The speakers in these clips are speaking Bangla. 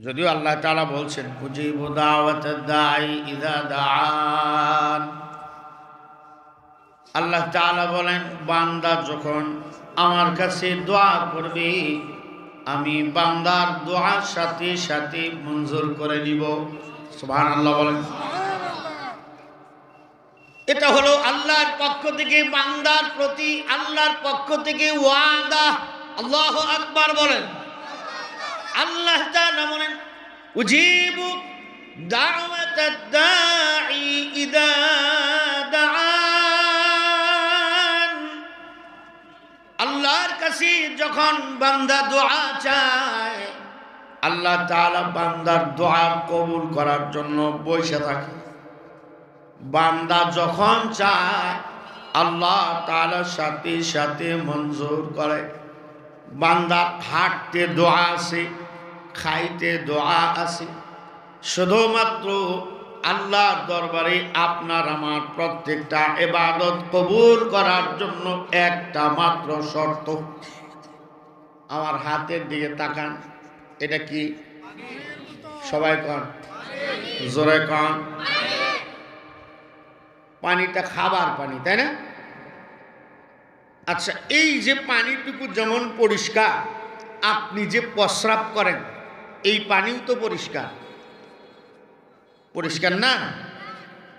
যদিও আল্লাহ তাআলা বলছেন আল্লাহ তাআলা বলেন, বান্দা যখন আমার কাছে দোয়া করবে, আমি বান্দার দোয়ার সাথে সাথে মঞ্জুর করে নিব। সুবহানাল্লাহ বলেন। এটা হলো আল্লাহর পক্ষ থেকে, বান্দার প্রতি আল্লাহর পক্ষ থেকে ওয়াদা। আল্লাহ আকবার বলেন। আল্লাহ তাআলা বলেন, উজিবু দাওয়াতাদ দাঈ ইদা দাআন। আল্লাহর কাছে যখন বান্দা দোয়া চায়, আল্লাহ তাআলা বান্দার দোয়া কবুল করার জন্য বসে থাকে। বান্দা যখন চায়, আল্লাহ তাআলা সাথে সাথে মঞ্জুর করে। বান্দা হাঁটতে দোয়া আছে খাইতে দোয়া আছে। শুধুমাত্র আল্লাহর দরবারে আপনার আমার প্রত্যেকটা এবাদত কবুল করার জন্য একটা মাত্র শর্ত। আমার হাতের দিকে তাকান, এটা কি? সবাই কন, জোরে কন। পানিটা খাবার পানি, তাই না? আচ্ছা এই যে পানিটুকু যেমন পরিষ্কার, আপনি যে প্রস্রাব করেন এই পানিও তো পরিষ্কার। পরিষ্কার না?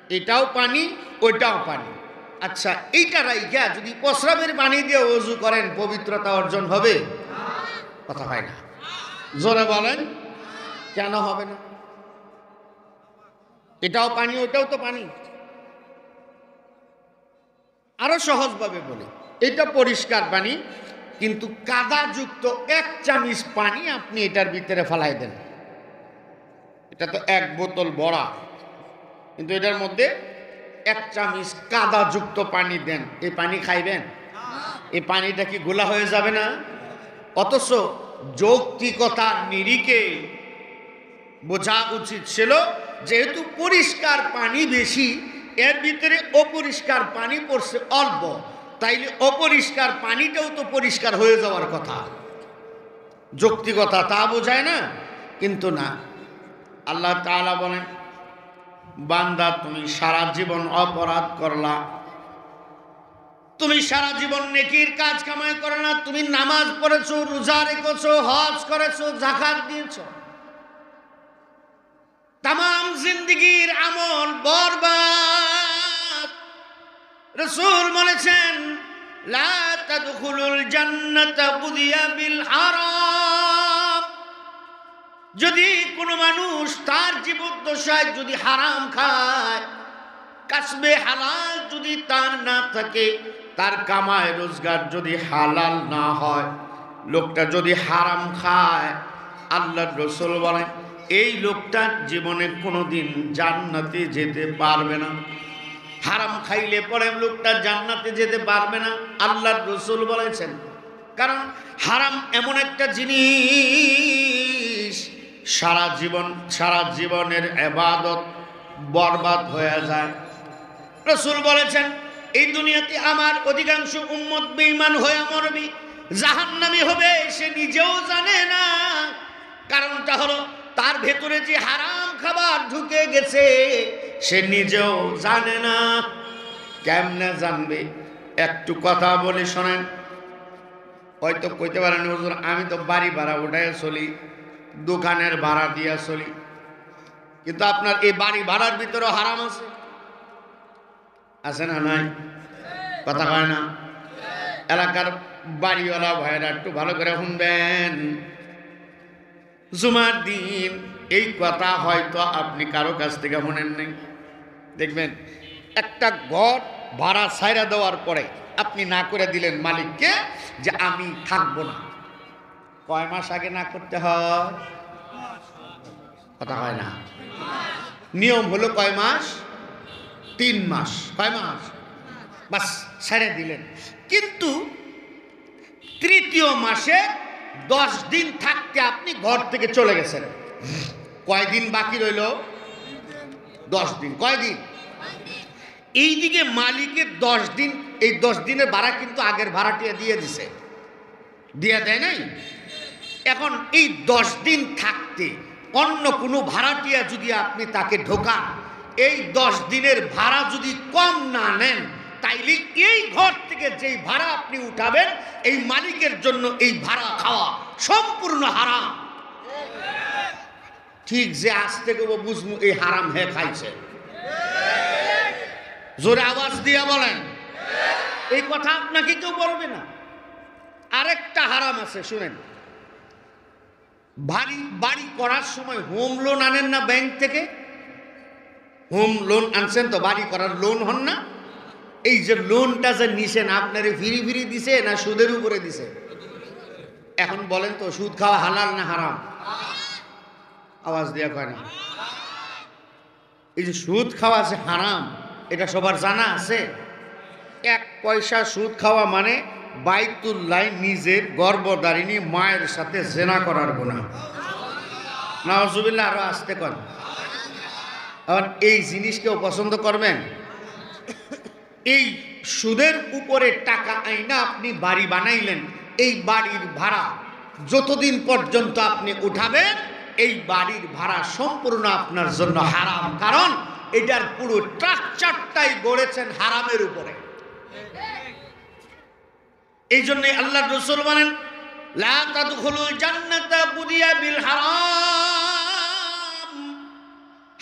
এটাও পানি, ওইটাও পানি। আচ্ছা এইটা রাইগা যদি প্রস্রাবের পানি দিয়ে অজু করেন, পবিত্রতা অর্জন হবে? কথা হয় না। জোরে বলেন, কেন হবে না? এটাও পানি ওটাও তো পানি। আরও সহজভাবে বলি, এটা পরিষ্কার পানি কিন্তু কাদাযুক্ত এক চামিচ পানি আপনি এটার ভিতরে ফেলাই দেন। এটা তো এক বোতল বড়া। কিন্তু এটার মধ্যে এক চামিচ কাদাযুক্ত পানি দেন। এই পানি খাইবেন? এই পানিটা কি গোলা হয়ে যাবে না? অথচ যৌক্তিকতার নিরিখে বোঝা উচিত ছিল, যেহেতু পরিষ্কার পানি বেশি, এর ভিতরে অপরিষ্কার পানি পড়ছে অল্প। তাইলে অপরিষ্কার পানিটাও তো পরিষ্কার হয়ে যাওয়ার কথা। যৌক্তিকতা তা বোঝায় না, কিন্তু না। আল্লাহ তাআলা বলেন, বান্দা, তুমি সারা জীবন অপরাধ করলা। তুমি সারা জীবন নেকির কাজ কামাই করো না, তুমি নামাজ পড়েছো, রোজা রেখেছো, হজ করেছ, জাকাত দিয়েছ। তাম জিন্দগির আমল বরবাদ। রসুল বলেছেন বুদিয়া বিল যদি কোনো মানুষ তার জীবদ্দশায় যদি হারাম খায়, কাসবে হালাল যদি তার না থাকে, তার কামায় রোজগার যদি হালাল না হয়, লোকটা যদি হারাম খায় আল্লাহ রসুল বলেন, এই লোকটা জীবনে কোনোদিন জান্নাতে যেতে পারবে না। হারাম খাইলে পরে লোকটা জান্নাতে যেতে পারবে না আল্লাহ রসুল বলেছেন। কারণ হারাম এমন একটা জিনিস, সারা জীবন, সারা জীবনের এবাদত বরবাদ হয়ে যায়। রসুল বলেছেন, এই দুনিয়াতে আমার অধিকাংশ উম্মত বেঈমান হয়ে মরবি, জাহান্নামি হবে, সে নিজেও জানে না। কারণটা হলো, তার ভেতরে যে হারাম খাবার ঢুকে গেছে সে নিজেও জানে না। কেমনে জানবে? একটু কথা বলে, শোনেন। হয়তো কইতে পারেন, হুজুর, আমি তো বাড়ি ভাড়া উঠায় চলি, দোকানের ভাড়া দিয়া চলি। কিন্তু আপনার এই বাড়ি ভাড়ার ভিতরে হারাম আছে? আছে না নাই? কথা কয় না? এলাকার বাড়িওয়ালা ভাইরা একটু ভালো করে শুনবেন। জুমার দিন, এই কথা হয়তো আপনি কারও কাছ থেকে মনেন নেই দেখবেন, একটা ঘর ভাড়া ছাইরা দেওয়ার পরে আপনি না করে দিলেন মালিককে যে আমি থাকব না। কয় মাস আগে না করতে হয়? কথা হয় না। নিয়ম হলো কয় মাস? তিন মাস। কয় মাস? বাস ছেড়ে দিলেন। কিন্তু তৃতীয় মাসে দশ দিন থাকতে আপনি ঘর থেকে চলে গেছেন। কয়দিন বাকি রইল? দশ দিন। কয়দিন? এইদিকে মালিকের দশ দিন, এই দশ দিনের ভাড়া কিন্তু আগের ভাড়াটিয়া দিয়ে দিছে। দিয়ে দেয় নাই? এখন এই দশ দিন থাকতে অন্য কোনো ভাড়াটিয়া যদি আপনি তাকে ঢোকান, এই দশ দিনের ভাড়া যদি কম না নেন, তাইলে এই ঘর থেকে যেই ভাড়া আপনি উঠাবেন, এই মালিকের জন্য এই ভাড়া খাওয়া সম্পূর্ণ হারাম। ঠিক যে আজ থেকে বুঝব এই হারাম হে খাইছে। জোরে আওয়াজ দিয়া বলেন। এই কথা আপনাকে কেউ বলবে না। আরেকটা হারাম আছে, শুনেন। বাড়ি বাড়ি করার সময় হোম লোন আনেন না ব্যাংক থেকে? হোম লোন আনছেন তো, বাড়ি করার লোন হন না? এই যে লোনটা যে নিছেন, আপনারে ফিরি ফিরি দিছে না সুদের উপরে দিছে? এখন বলেন তো, সুদ খাওয়া হালাল না হারাম? আওয়াজ দেওয়া কয় না? এই যে সুদ খাওয়া আছে হারাম, এটা সবার জানা আছে? এক পয়সা সুদ খাওয়া মানে বাইতুল্লাহ নিজের গর্বদারিণী মায়ের সাথে জেনা করার গুণা নওয়াজুবিল্লাহ আরও আসতে কর এখন এই জিনিস কেউ পছন্দ করবেন? এই সুদের উপরে টাকা আইনা আপনি বাড়ি বানাইলেন, এই বাড়ির ভাড়া যতদিন পর্যন্ত আপনি উঠাবেন এই বাড়ির ভাড়া সম্পূর্ণ আপনার জন্য হারাম। কারণ এটার পুরো স্ট্রাকচারটাই গড়েছেন হারামের উপরে। এই জন্য আল্লাহ রসুল বলেন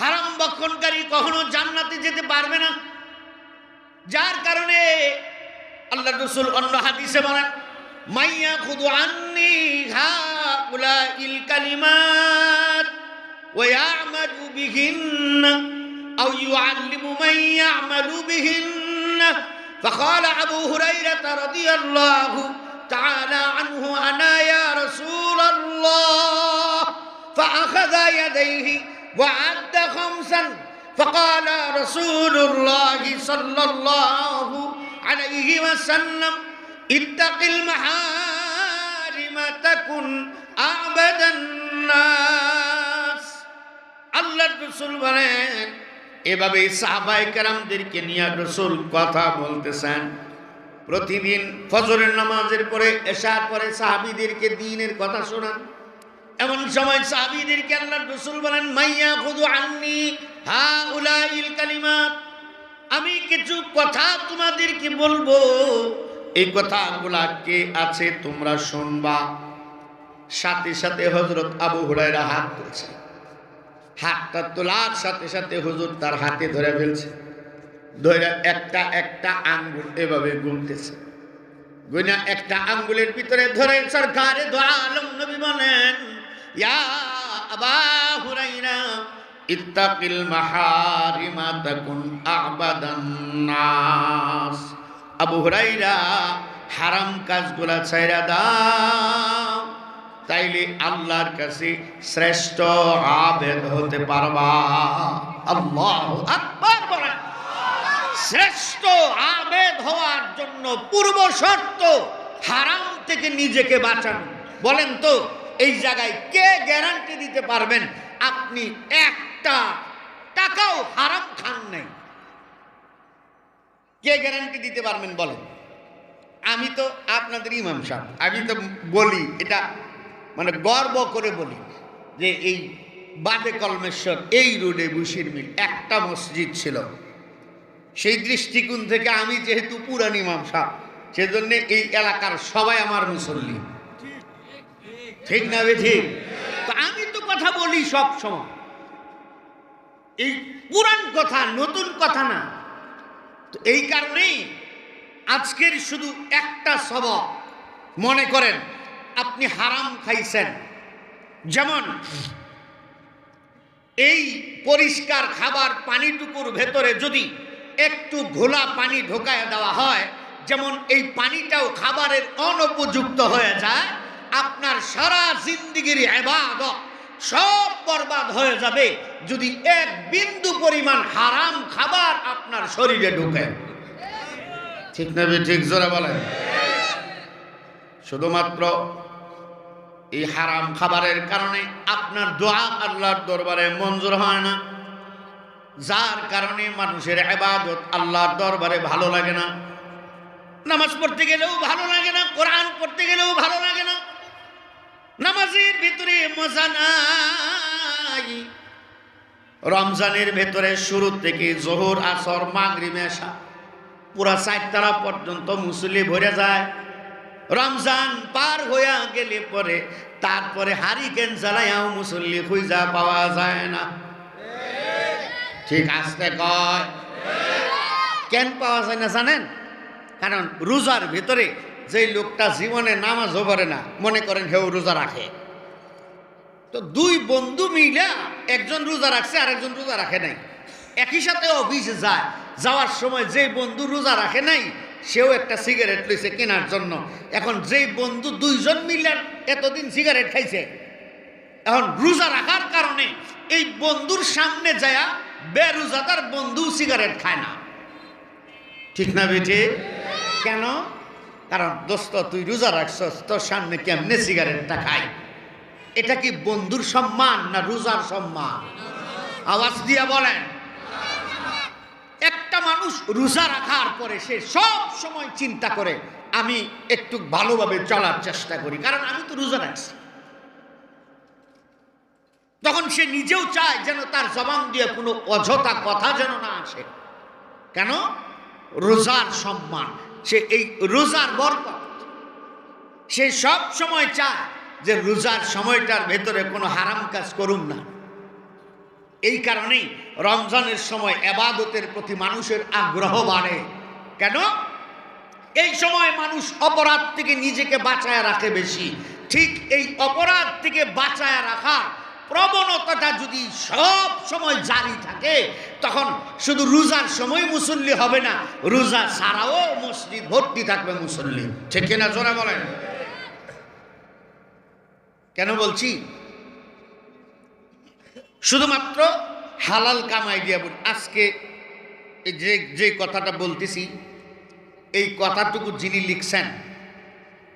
হারাম। বক্ষণকারী কখনো জান্নাতে যেতে পারবে না। যার কারণে আল্লাহ রসুল অন্য হাদিসে বলেন মাইয়া খুদু আন্নি হাউলা هؤلاء الكلمات ويعمل بهن أو يعلم من يعمل بهن. فقال أبو هريرة رضي الله تعالى عنه أنا يا رسول الله. فأخذ يديه وعد خمسا. فقال رسول الله صلى الله عليه وسلم اتق المحارم تكن আবাদান্নাস আল্লাহর রসুল বলেন এভাবে সাহাবাই কারামদেরকে নিয়ে রসুল কথা বলতেছেন। প্রতিদিন ফজরের নামাজের পরে এসার পরে সাহাবিদেরকে দিনের কথা শোনান। এমন সময় সাহাবিদেরকে আল্লাহ রসুল বলেন, মাইয়া খুদু আন্নি হা উলাইল কালিমাত। আমি কিছু কথা তোমাদেরকে বলব। এই কথাগুলা কে আছে তোমরা শুনবা। সাথে সাথে হজরত আবু হুরায়রা হাত তুলছে। হাতটা তোলার সাথে সাথে হুজুর তার হাতে ধরে ফেলছে। ধরে একটা একটা আঙ্গুল এভাবে গুনতেছে। গুনা একটা আঙ্গুলের ভিতরে ধরে সরকারে দোয়া আলম নবী বলেন, ইয়া আবা হুরাইরা ইত্তাকিল মাহারিমা তাকুন আবাদান নাস। আবু হুরাইরা হারাম কাজগুলা ছাইরা দাও। তাইলে আল্লাহর কাছে শ্রেষ্ঠ আবেদ হতে পারবা। আল্লাহ বলেন। শ্রেষ্ঠ আবেদ হওয়ার জন্য পূর্ব শর্ত হারাম থেকে নিজেকে বাঁচানো। বলেন তো, এই জায়গায় কে গ্যারান্টি দিতে পারবেন? আপনি একটা টাকাও হারাম খান নাই। কে গ্যারান্টি দিতে পারবেন বলেন? আমি তো আপনাদের ইমাম সাহেব, আমি তো বলি, এটা মানে গর্ব করে বলি যে এই বাদে কলমেশ্বর, এই রোডে বুশির মিল, একটা মসজিদ ছিল। সেই দৃষ্টিকোণ থেকে আমি যেহেতু পুরান ইমাম সাহেব, সেজন্য এই এলাকার সবাই আমার মুসল্লি। ঠিক না বে ঠিক? তো আমি তো কথা বলি সব সময়। এই পুরান কথা, নতুন কথা না। তো এই কারণেই আজকের শুধু একটা সবক মনে করেন আপনি হারাম খাইছেন। যেমন, এই পরিষ্কার খাবার পানিটুকুর ভেতরে যদি একটু ঘোলা পানি ঢোকায় দেওয়া হয়, যেমন এই পানিটাও খাবারের অনুপযুক্ত হয়ে যায়, আপনার সারা জিন্দিগির এবাদত সব বরবাদ হয়ে যাবে যদি এক বিন্দু পরিমাণ হারাম খাবার আপনার শরীরে ঢুকে। ঠিক নেবে ঠিক জোরে বলেন। শুধুমাত্র এই হারাম খাবারের কারণে আপনার দোয়া আল্লাহর দরবারে মঞ্জুর হয় না। যার কারণে মানুষের এবাদত আল্লাহর দরবারে ভালো লাগে না। নামাজ পড়তে গেলেও ভালো লাগে না, কোরআন পড়তে গেলেও ভালো লাগে না। নামাজের ভিতরে মজা নাই। রমজানের ভেতরে শুরু থেকে জোহর, আসর, মাগরিব মেশা পুরা চারতারা পর্যন্ত মুসল্লি ভরে যায়। রমজান পার হইয়া গেলে পরে, তারপরে হারি হারিকেন জ্বালাইয়াও মুসল্লি খুঁজা পাওয়া যায় না। ঠিক আসতে কয়? কেন পাওয়া যায় না জানেন? কারণ রোজার ভিতরে যে লোকটা জীবনে নামাজও পড়ে না, মনে করেন হেউ রোজা রাখে। তো দুই বন্ধু মিলা একজন রোজা রাখছে আর একজন রোজা রাখে নাই। একই সাথে অফিসে যায়, যাওয়ার সময় যে বন্ধু রোজা রাখে নাই সেও একটা সিগারেট লইছে কেনার জন্য। এখন যেই বন্ধু দুইজন মিলে এতদিন সিগারেট খাইছে, এখন রোজা রাখার কারণে এই বন্ধুর সামনে যায়া বেরোজাদার বন্ধু সিগারেট খায় না। ঠিক না বেঠে? কেন? কারণ, দোস্ত, তুই রোজা রাখছস, তোর সামনে কেমনে সিগারেটটা খাই এটা কি বন্ধুর সম্মান না রোজার সম্মান? আওয়াজ দিয়া বলেন। একটা মানুষ রোজা রাখার পরে সে সব সময় চিন্তা করে, আমি একটু ভালোভাবে চলার চেষ্টা করি, কারণ আমি তো রোজা রাখছি। তখন সে নিজেও চায় যেন তার জবান দিয়ে কোনো অযথা কথা যেন না আসে। কেন? রোজার সম্মান। সে এই রোজার বরকত। সে সব সময় চায় যে রোজার সময়টার ভেতরে কোনো হারাম কাজ করুন না। এই কারণেই রমজানের সময় এবাদতের প্রতি মানুষের আগ্রহ বাড়ে। কেন? এই সময় মানুষ অপরাধ থেকে নিজেকে বাঁচায় রাখে বেশি। ঠিক এই অপরাধ থেকে বাঁচায় রাখার প্রবণতাটা যদি সব সময় জারি থাকে, তখন শুধু রোজার সময় মুসল্লি হবে না, রোজা ছাড়াও মসজিদ ভর্তি থাকবে মুসল্লি। ঠিক কিনা জোরা বলেন? কেন বলছি? শুধুমাত্র হালাল কামাই দিয়া বলি। আজকে যে যে কথাটা বলতেছি, এই কথাটুকু যিনি লিখছেন,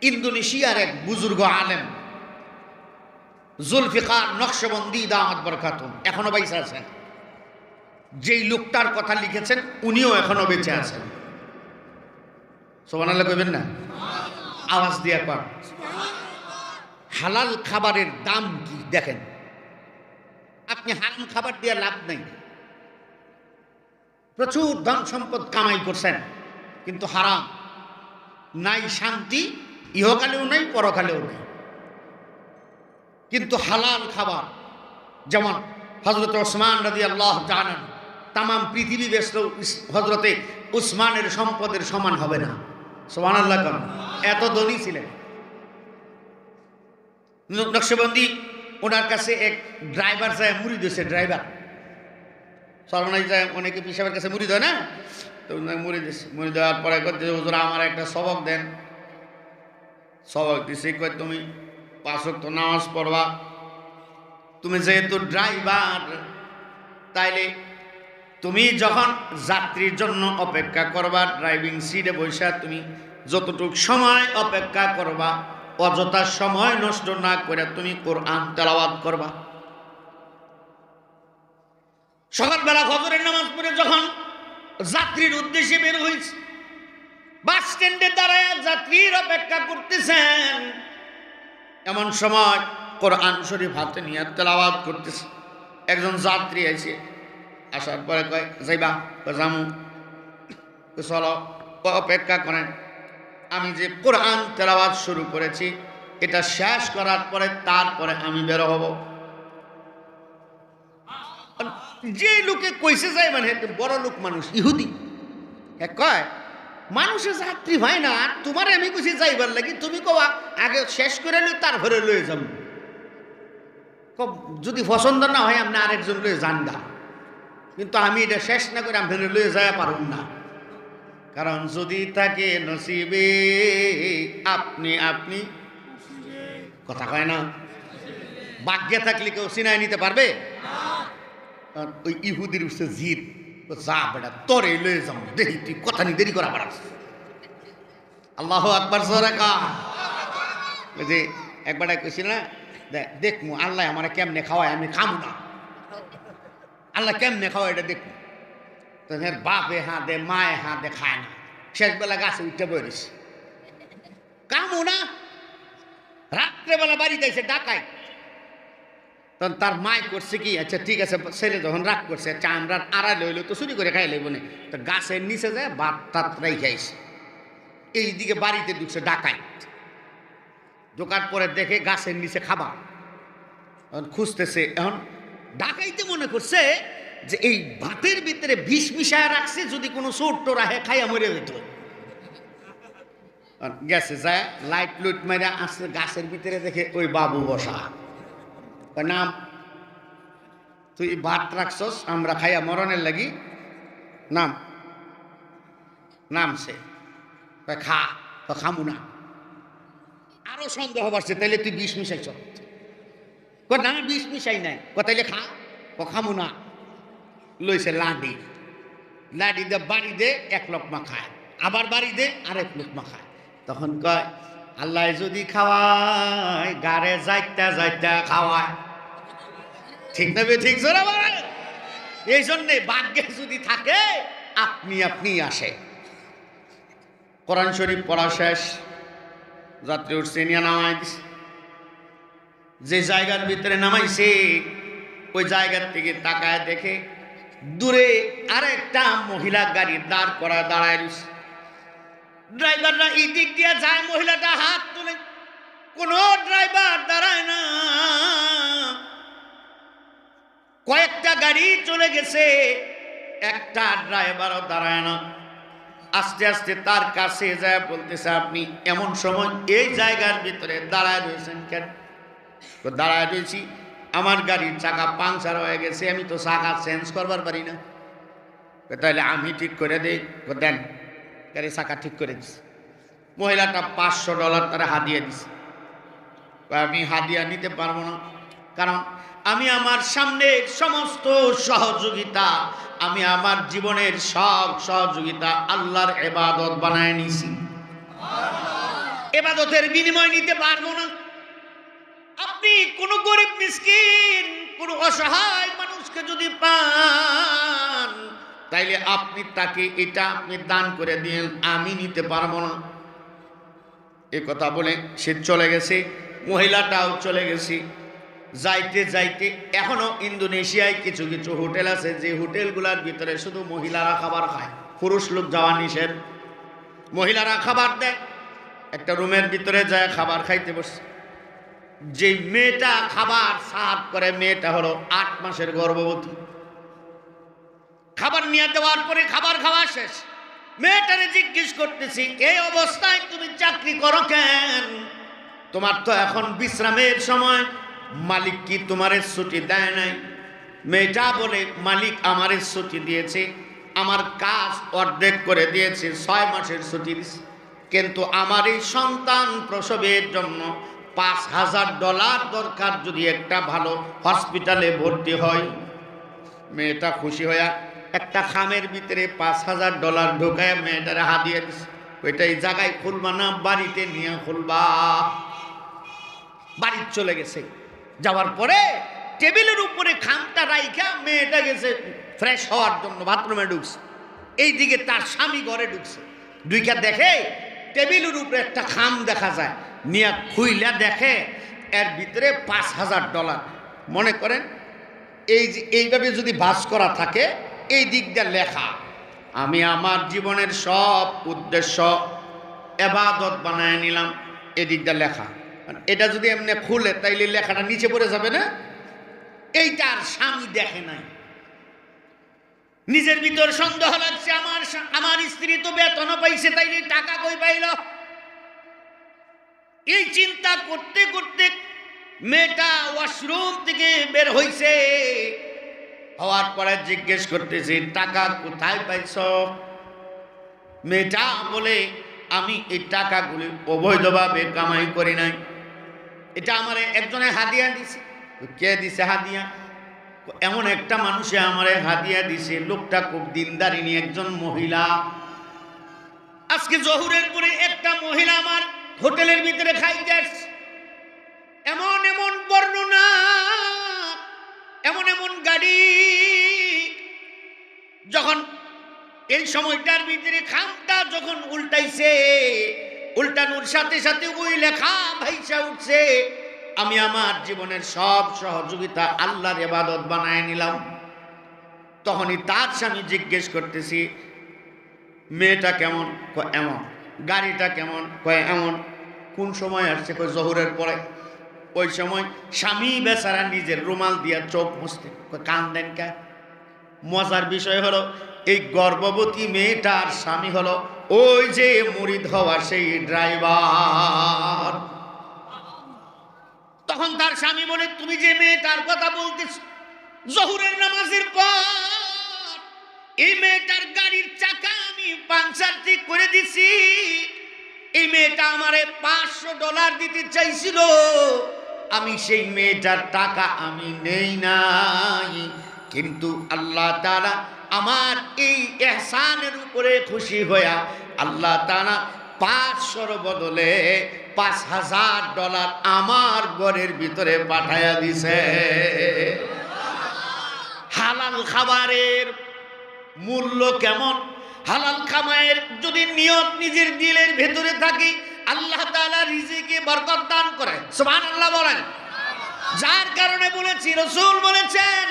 ইন্দোনেশিয়ার এক বুজুর্গ আলেম, জুলফিকার নকশবন্দি দামাত বরখাতুন এখনও বাইসে আছেন। যেই লোকটার কথা লিখেছেন, উনিও এখনও বেঁচে আছেন। সোমান আল্লাহ কইবেন না? আওয়াজ দিয়া কর হালাল খাবারের দাম কি? দেখেন। আপনি হারাম খাবার দিয়ে লাভ নেই। প্রচুর ধন সম্পদ কামাই করছেন, কিন্তু হারাম। নাই শান্তি, ইহকালেও নেই, পরকালেও নেই। কিন্তু হালাল খাবার, যেমন হজরত ওসমান রাজি আল্লাহ জানান তাম পৃথিবী ব্যস্ত হজরতে উসমানের সম্পদের সমান হবে না। সোমান আল্লাহ এত ধনী ছিলেন। নকশবন্দি ওনার কাছে এক ড্রাইভার যায়, মুড়ি দিয়েছে ড্রাইভার সর্বনাশ যায়, অনেকে পিসাবের কাছে মুড়ি দেয় না? তো মুড়ি দিয়েছে মুড়ি দেওয়ার পরে করতে হুজুর, আমার একটা সবক দেন। সবক দিছে, কয়, তুমি পাঁচক তো নামাজ পড়বা। তুমি যেহেতু ড্রাইভার তাইলে তুমি যখন যাত্রীর জন্য অপেক্ষা করবা ড্রাইভিং সিটে বসে তুমি যতটুক সময় অপেক্ষা করবা অযথা সময় নষ্ট না করে তুমি কোরআন তেলাওয়াত করবা। সকালবেলা খবরের নামাজ পড়ে যখন যাত্রীর উদ্দেশ্যে বের হয়েছে বাস স্ট্যান্ডে দাঁড়ায় যাত্রীর অপেক্ষা করতেছেন। এমন সময় কোরআন শরীফ হাতে নিয়ে তেলাওয়াত করতেছে। একজন যাত্রী এসে আসার পরে কয়, যাইবা জামু চলো। অপেক্ষা করেন। আমি যে কোরআন তেলাওয়াত শুরু করেছি, এটা শেষ করার পরে তারপরে আমি বের হব। যে লোকে কইছে যায় মানে বড় লোক মানুষ, ইহুদি। কয়, মানুষের যাত্রী হয় না তোমার আমি কইছি যাইবার লাগি, তুমি কবা, আগে শেষ করে লই, তারপরে লয়ে যাব যদি পছন্দ না হয়, আপনি আরেকজন লয়ে যান কিন্তু আমি এটা শেষ না করে, আপনি লয়ে যায় পারুন না। কারণ যদি থাকে নসিবে, আপনি আপনি, কথা কয় না, ভাগ্যে থাকলে কেউ চিনাই নিতে পারবে? ওই ইহুদির উঠছে জিদ যা বেটা, তোরে লয়ে যাও, দেরি, তুই কথা নি, দেরি করা পারাস আল্লাহ আকবার সরা ওই যে একবার কইছি না, দেখ দেখমু আল্লাহ আমার কেমনে খাওয়ায়, আমি খামু না। আল্লাহ কেমনে খাওয়ায়, এটা দেখমু তোদের বাপে হাতে মায়ে হাতে খায় না। শেষবেলা গাছে উঠতে বলিস কামু না রাত্রেবেলা বাড়িতে এসে ডাকায় তখন তার মায় করছে কি আচ্ছা ঠিক আছে, ছেলে যখন রাগ করছে আচ্ছা আমরা আড়াই লইলো তো চুরি করে খাই লইব না। তো গাছের নিচে যায় ভাত টাত খাইছে। এইদিকে বাড়িতে ঢুকছে, ডাকাই। ঢোকার পরে দেখে গাছের নিচে খাবার। এখন খুঁজতেছে, এখন ডাকাইতে মনে করছে যে এই ভাতের ভিতরে বিষ মিশায় রাখছে, যদি কোনো চোর টোর আহে খাইয়া মরে যেত। গেছে, যায়, লাইট লুইট মেরে আসছে, গাছের ভিতরে দেখে ওই বাবু বসা। নাম, তুই ভাত রাখছস, আমরা খাইয়া মরণের লাগি? নাম নাম সে। খা তো খামু না। আরও সন্দেহ বাড়ছে, তাইলে তুই বিষ মিশাইছ? না, বিষ মিশাই নাই। তাইলে খা খামু না। লইছে লাডি। লাডি দে, বাড়ি দে, এক লোকমা খায়। আবার বাড়ি দে, আরেক লোকমা খায়। তখন কয়, আল্লাহ যদি খাওয়ায় গাড়ে যাইতা যাইতা খাওয়ায়। ঠিক না বে, ঠিক জোর এই জন্যে ভাগ্যে যদি থাকে, আপনি আপনি আসে। কোরআন শরীফ পড়া শেষ যাত্রী উঠছে, নিয়ে নামাই দিছে। যে জায়গার ভিতরে নামাইছে, ওই জায়গার থেকে তাকায় দেখে দূরে আরেকটা মহিলা গাড়ি দাঁড় করা দাঁড়ায় রয়েছে। ড্রাইভাররা এই দিক দিয়ে যায়, মহিলাটা হাত তুলে। কোনো ড্রাইভার দাঁড়ায় না। কয়েকটা গাড়ি চলে গেছে, একটা ড্রাইভারও দাঁড়ায় না। আস্তে আস্তে তার কাছে যায়, বলতেছে, আপনি এমন সময় এই জায়গার ভিতরে দাঁড়ায় রয়েছেন কেন? দাঁড়ায় রয়েছি। আমার গাড়ির চাকা পাংচার হয়ে গেছে, আমি তো চাকা চেঞ্জ করবার পারি না। তাহলে আমি ঠিক করে দিই? দেন গাড়ি চাকা ঠিক করে দিছি। মহিলাটা পাঁচশো ডলার তারা হাদিয়া দিছে। আমি হাদিয়া নিতে পারব না, কারণ আমি আমার সামনের সমস্ত সহযোগিতা, আমি আমার জীবনের সব সহযোগিতা আল্লাহর এবাদত বানায় নিছি। এবাদতের বিনিময় নিতে পারব না। কোনো গরিব মিসকিন, কোনো অসহায় মানুষকে যদি পান, তাইলে আপনি তাকে এটা আপনি দান করে দিন আমি নিতে পারব না। এ কথা বলে সে চলে গেছে, মহিলাটাও চলে গেছে। যাইতে যাইতে এখনও ইন্দোনেশিয়ায় কিছু কিছু হোটেল আছে, যে হোটেলগুলোর ভিতরে শুধু মহিলারা খাবার খায়, পুরুষ লোক যাওয়া নিষেধ। মহিলারা খাবার দেয়, একটা রুমের ভিতরে যায়, খাবার খাইতে বসে। যে মেয়েটা খাবার সার্ভ করে, মেয়েটা হলো আট মাসের গর্ভবতী। খাবার নিয়ে দেওয়ার পরে খাবার খাওয়া শেষ। মেয়েটারে জিজ্ঞেস করতেছি, এই অবস্থায় তুমি চাকরি করো কেন? তোমার তো এখন বিশ্রামের সময়। মালিক কি তোমার ছুটি দেয় নাই? মেয়েটা বলে, মালিক আমারে ছুটি দিয়েছে। আমার কাজ অর্ধেক করে দিয়েছে, ছয় মাসের ছুটি কিন্তু আমার এই সন্তান প্রসবের জন্য পাঁচ হাজার ডলার দরকার যদি একটা ভালো হসপিটালে ভর্তি হয়। মেয়েটা খুশি হইয়া একটা খামের ভিতরে পাঁচ হাজার ডলার ঢোকায় মেয়েটারে হাতিয়ে দিছে। ওইটা এই জায়গায় খুলবা না, বাড়িতে নিয়ে খুলবা। বাড়ির চলে গেছে। যাওয়ার পরে টেবিলের উপরে খামটা রাইখা মেয়েটা গেছে ফ্রেশ হওয়ার জন্য বাথরুমে ঢুকছে। এইদিকে তার স্বামী ঘরে ঢুকছে। দুইটা দেখে টেবিলের উপরে একটা খাম দেখা যায়। নিয়ে খুইলা দেখে, এর ভিতরে পাঁচ হাজার ডলার। মনে করেন, এই যে, এইভাবে যদি বাস করা থাকে, এই দিকটা লেখা, আমি আমার জীবনের সব উদ্দেশ্য এবাদত বানায় নিলাম, এই দিকটা লেখা। মানে এটা যদি এমনি খুলে, তাইলে লেখাটা নিচে পড়ে যাবে না? এইটা আর স্বামী দেখে নাই। নিজের ভিতর সন্দেহ লাগছে, আমার আমার স্ত্রী তো বেতন পাইছে, তাইলে টাকা কই পাইল? এই চিন্তা করতে করতে মেয়েটা ওয়াশরুম থেকে বের হইছে। হওয়ার পরে জিজ্ঞেস করতেছে, টাকা কোথায় পাইছ? মেয়েটা বলে, আমি এই টাকাগুলি অবৈধভাবে কামাই করি নাই। এটা আমার একজনে হাদিয়া দিছে। কে দিছে হাদিয়া? এমন একটা মানুষে আমারে হাদিয়া দিছে, লোকটা খুব দিনদারিনী একজন মহিলা। আজকে জহুরের পরে একটা মহিলা আমার হোটেলের ভিতরে খাইতে আসছে এমন এমন বর্ণনা, এমন এমন গাড়ি, যখন এই সময়টার ভিতরে খামটা যখন উল্টাইছে উল্টানোর সাথে সাথে ওই লেখা ভাইসা উঠছে, আমি আমার জীবনের সব সহযোগিতা আল্লাহর এবাদত বানায় নিলাম। তখনই তার স্বামী জিজ্ঞেস করতেছি, মেয়েটা কেমন? এমন। গাড়িটা কেমন? কয়, এমন। কোন সময় আসছে? কয় জহুরের পরে। ওই সময় স্বামী বেচারা নিজের রুমাল দিয়া চোখ মুছতে। কান দেন কে? মজার বিষয় হলো, এই গর্ভবতী মেয়েটার স্বামী হলো ওই যে মুরিদ হওয়া সেই ড্রাইভার। তখন তার স্বামী বলে, তুমি যে মেয়েটার কথা বলতেছ, জহুরের নামাজের পর এই মেয়েটার গাড়ির চাকা আমি পাংচার ঠিক করে দিছি। এই মেয়েটা আমারে পাঁচশো ডলার দিতে চাইছিল। আমি সেই মেয়েটার টাকা আমি নেই নাই। কিন্তু আল্লাহ তারা আমার এই এহসানের উপরে খুশি হইয়া আল্লাহ তারা পাঁচশোর বদলে পাঁচ হাজার ডলার আমার ঘরের ভিতরে পাঠাইয়া দিছে। হালাল খাবারের মূল্য কেমন? হালাল খামায়ের যদি নিয়ত নিজের দিলের ভেতরে থাকি, আল্লাহ তাআলা রিজিকে বরকত দান করে সুবহানাল্লাহ বলেন। যার কারণে বলেছি, রসুল বলেছেন,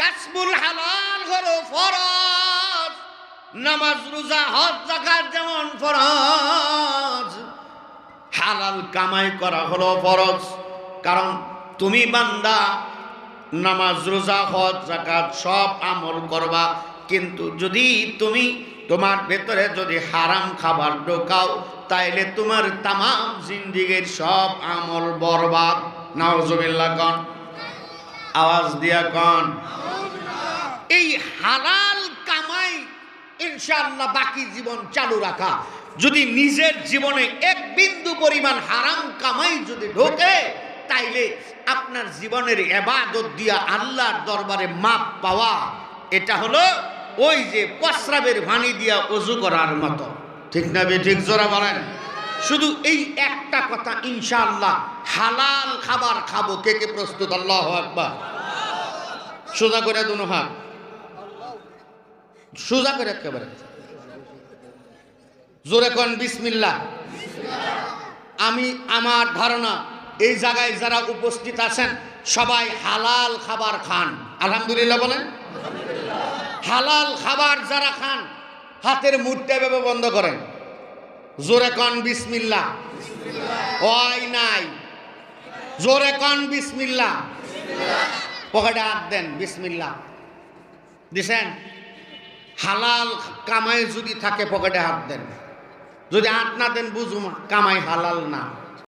কাসবুল হালাল হলো ফরজ, নামাজ, রোজা, হজ জাকাত যেমন ফরজ, হালাল কামাই করা হলো ফরজ। কারণ তুমি বান্দা, নামাজ, রোজা, হজ জাকাত সব আমল করবা, কিন্তু যদি তুমি তোমার ভেতরে যদি হারাম খাবার ঢোকাও, তাইলে তোমার তামাম জিন্দিগির সব আমল বরবাদ। নাওজবিল্লা কন। আওয়াজ দিয়া কন। এই হালাল কামাই ইনশাআল্লাহ বাকি জীবন চালু রাখা। যদি নিজের জীবনে এক বিন্দু পরিমাণ হারাম কামাই যদি ঢোকে, তাইলে আপনার জীবনের এবাদত দিয়া আল্লাহর দরবারে মাপ পাওয়া, এটা হলো ওই যে প্রস্রাবের ভানি দিয়া অজু করার মতো। ঠিক না বে, ঠিক জোরা বলেন? শুধু এই একটা কথা, ইনশাআল্লাহ, হালাল খাবার খাব। কে কে প্রস্তুত? আল্লাহ আকবার। সোজা করে দুনো হাত সোজা করে একেবারে। জোরে কন? বিসমিল্লা আমি, আমার ধারণা, এই জায়গায় যারা উপস্থিত আছেন, সবাই হালাল খাবার খান। আলহামদুলিল্লাহ বলেন। হালাল খাবার যারা খান, হাতের মুঠটা ভেবে বন্ধ করেন। জোরে কন বিসমিল্লা। ওই নাই। জোরে কন বিসমিল্লা। পকেটে হাত দেন, বিসমিল্লা। দিছেন? হালাল কামাই যদি থাকে, পকেটে হাত দেন। যদি হাত না দেন, বুঝুম, কামাই হালাল না।